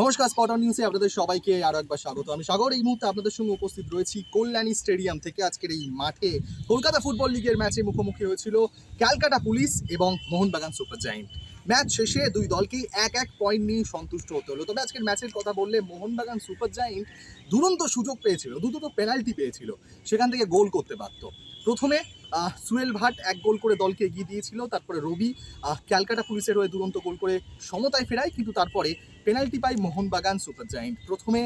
নমস্কার spot on নিউজে আপনাদের সবাইকে আরও একবার স্বাগত। আমি সাগর, এই মুহূর্তে আপনাদের সঙ্গে উপস্থিত রয়েছি কল্যাণী স্টেডিয়াম থেকে। আজকের এই মাঠে কলকাতা ফুটবল লিগের ম্যাচে মুখোমুখি হয়েছিল ক্যালকাটা পুলিশ এবং মোহনবাগান সুপার জায়েন্ট। ম্যাচ শেষে দুই দলকেই এক এক পয়েন্ট নিয়ে সন্তুষ্ট হতে হলো। তবে আজকের ম্যাচের কথা বললে মোহনবাগান সুপার জায়েন্ট দুরন্ত সুযোগ পেয়েছিল, দুটো পেনাল্টি পেয়েছিল, সেখান থেকে গোল করতে পারত প্রথমে সুয়েল ভাট এক গোল করে দলকে এগিয়ে দিয়েছিল, তারপরে রবি ক্যালকাটা পুলিশের হয়ে দুরন্ত গোল করে সমতায় ফেরায়, কিন্তু তারপরে পেনাল্টি পায় মোহনবাগান সুপার জায়েন্ট। প্রথমে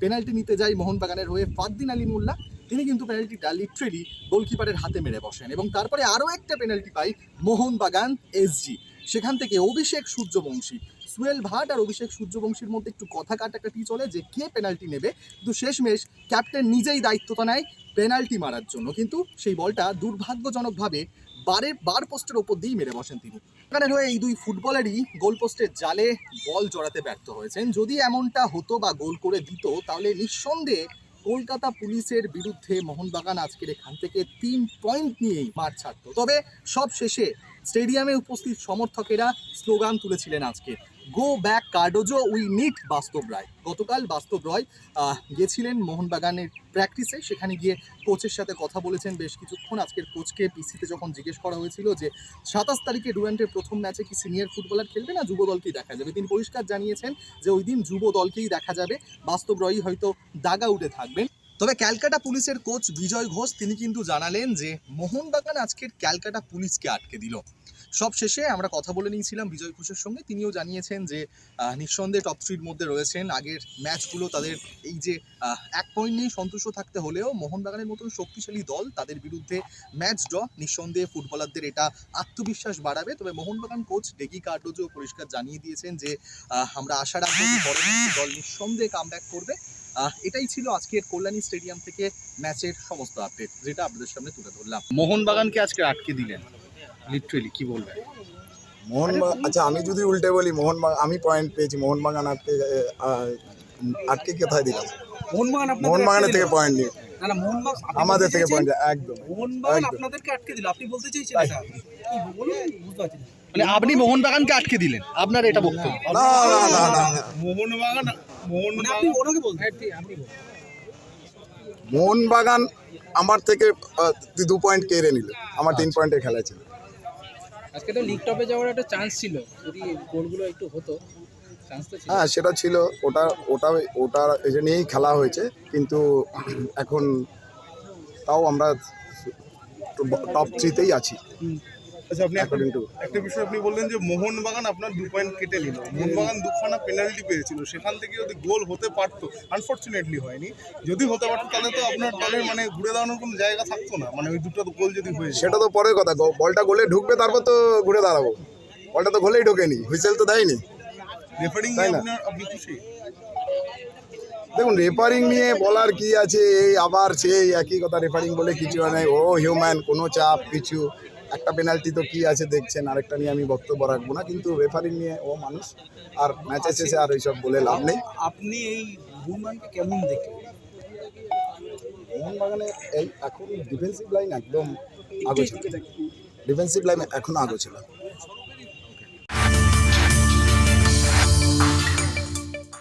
পেনাল্টি নিতে যায় মোহনবাগানের হয়ে ফাদ্দিন আলী মোল্লা, তিনি কিন্তু পেনাল্টিটা লিটারেলি গোলকিপারের হাতে মেরে বসেন। এবং তারপরে আরও একটা পেনাল্টি পায় মোহনবাগান এসজি। সেখান থেকে অভিষেক সূর্যবংশী সুয়েল ভাট আর অভিষেক সূর্যবংশীর মধ্যে একটু কথা কাটাকাটি চলে যে কে পেনাল্টি নেবে। কিন্তু শেষমেশ ক্যাপ্টেন নিজেই দায়িত্বটা নেয় পেনাল্টি মারার জন্য। কিন্তু সেই বলটা দুর্ভাগ্যজনকভাবে বারে, বার পোস্টের ওপর দিয়েই মেরে বসেন তিনি। এখানে হয়ে এই দুই ফুটবলারই গোল পোস্টের জালে বল জড়াতে ব্যর্থ হয়েছেন। যদি এমনটা হতো বা গোল করে দিত, তাহলে নিঃসন্দেহে কলকাতা পুলিশের বিরুদ্ধে মোহনবাগান আজকের এখান থেকে তিন পয়েন্ট নিয়েই মাঠ ছাড়তো। তবে সব শেষে স্টেডিয়ামে উপস্থিত সমর্থকেরা স্লোগান তুলেছিলেন আজকে। Go back Cardozo we need Bastab Roy. গতকাল বাস্তব রয় গেছিলেন মোহনবাগানের প্র্যাকটিসে সেখানে গিয়ে কোচের সাথে কথা বলেছেন বেশ কিছুক্ষণ। আজকের কোচকে পিসিতে যখন জিজ্ঞেস করা হয়েছিল যে, সাতাশ তারিখে ডুরান্টের প্রথম ম্যাচে কি সিনিয়র ফুটবলার খেলবে না যুব দলকেই দেখা যাবে? তিনি পরিষ্কার জানিয়েছেন যে, ওই দিন যুব দলকেই দেখা যাবে। বাস্তব রয়ই হয়তো দাগা উঠে থাকবেন। তবে ক্যালকাটা পুলিশের কোচ বিজয় ঘোষ, তিনি কিন্তু জানালেন যে মোহনবাগান আজকের ক্যালকাটা পুলিশকে আটকে দিল। সব শেষে আমরা কথা বলে নিয়েছিলাম বিজয় ঘোষের সঙ্গে। তিনিও জানিয়েছেন যে নিঃসন্দেহে টপ থ্রির মধ্যে রয়েছেন। আগের ম্যাচগুলো তাদের এই যে এক পয়েন্ট নিয়ে সন্তুষ্ট থাকতে হলেও মোহনবাগানের মতন শক্তিশালী দল তাদের বিরুদ্ধে ম্যাচ ড্র নিঃসন্দেহে ফুটবলারদের এটা আত্মবিশ্বাস বাড়াবে। তবে মোহনবাগান কোচ ডেকি কার্ডোজও পরিষ্কার জানিয়ে দিয়েছেন যে আমরা আশা রাখব দল নিঃসন্দেহে কামব্যাক করবে। এটাই ছিল আজকের কল্যাণী স্টেডিয়াম থেকে ম্যাচের সমস্ত আপডেট যেটা আপনাদের সামনে তুলে ধরলাম। মোহনবাগানকে আজকে আটকে দিলেন লিটারেলি কি বলবেন? মোহন আচ্ছা আমি যদি উল্টে বলি মোহনবাগান আমি পয়েন্ট পেয়েছি মোহনবাগান আটকে আটকে কোথায় দিলাম? মোহনবাগান মোহনবাগানের থেকে পয়েন্ট নিয়ে। আমাদের থেকে পয়েন্ট একদম মোহনবাগান আপনাদেরকে আটকে দিল আপনি বলতে চাইছেন মানে আপনি মোহনবাগানকে আটকে দিলেন আপনার এটা বক্তব্য। না না না না না। মোহনবাগান মানে আপনি ওনাকে বলতে আপনি বলুন। মোহনবাগান আমার থেকে দু পয়েন্ট কেড়ে নিল। আমার তিন পয়েন্টের খেলা ছিল। আজকে তো লিগ টপে যাওয়ার একটা চান্স ছিল। যদি গোলগুলো একটু হতো ছিল। হ্যাঁ সেটা ছিল। ওটা ওটা ওটা এটা নিয়েই খেলা হয়েছে। কিন্তু এখন তাও আমরা টপ থ্রিতেই আছি। আচ্ছা আপনি একটা বিষয় আপনি বললেন যে মোহনবাগান আপনার দু পয়েন্ট কেটে নিল। মোহনবাগান দুখানা পেনাল্টি পেয়েছিল। সেখান থেকে যদি গোল হতে পারতো আনফর্চুনেটলি হয়নি। যদি হতে পারতো তাহলে তো আপনার দলের মানে ঘুরে দাঁড়ানোর কোনো জায়গা থাকতো না। মানে ওই দুটো গোল যদি হয়ে সেটা তো পরের কথা। বলটা গোলে ঢুকবে তারপর তো ঘুরে দাঁড়াবো। বলটা তো গোলেই ঢোকেনি। হুইসেল তো দেয়নি। রেফারিং আপনি খুশি? দেখুন রেফারিং নিয়ে বলার কি আছে? এই আবার সেই একই কথা রেফারিং বলে কিছু নেই। ও হিউম্যান কোনো চাপ কিছু। একটা পেনাল্টি তো কি আছে দেখছেন? আরেকটা নিয়ে আমি বক্তব্য রাখব না। কিন্তু রেফারি নিয়ে ও মানুষ আর ম্যাচে শেষে আর ওইসব বলে লাভ নেই। আপনি এই মোহনবাগানকে কেমন দেখেন মোহনবাগানে এই এখন ডিফেন্সিভ লাইন একদম আগে ছিল ডিফেন্সিভ লাইন এখন আগে ছিল।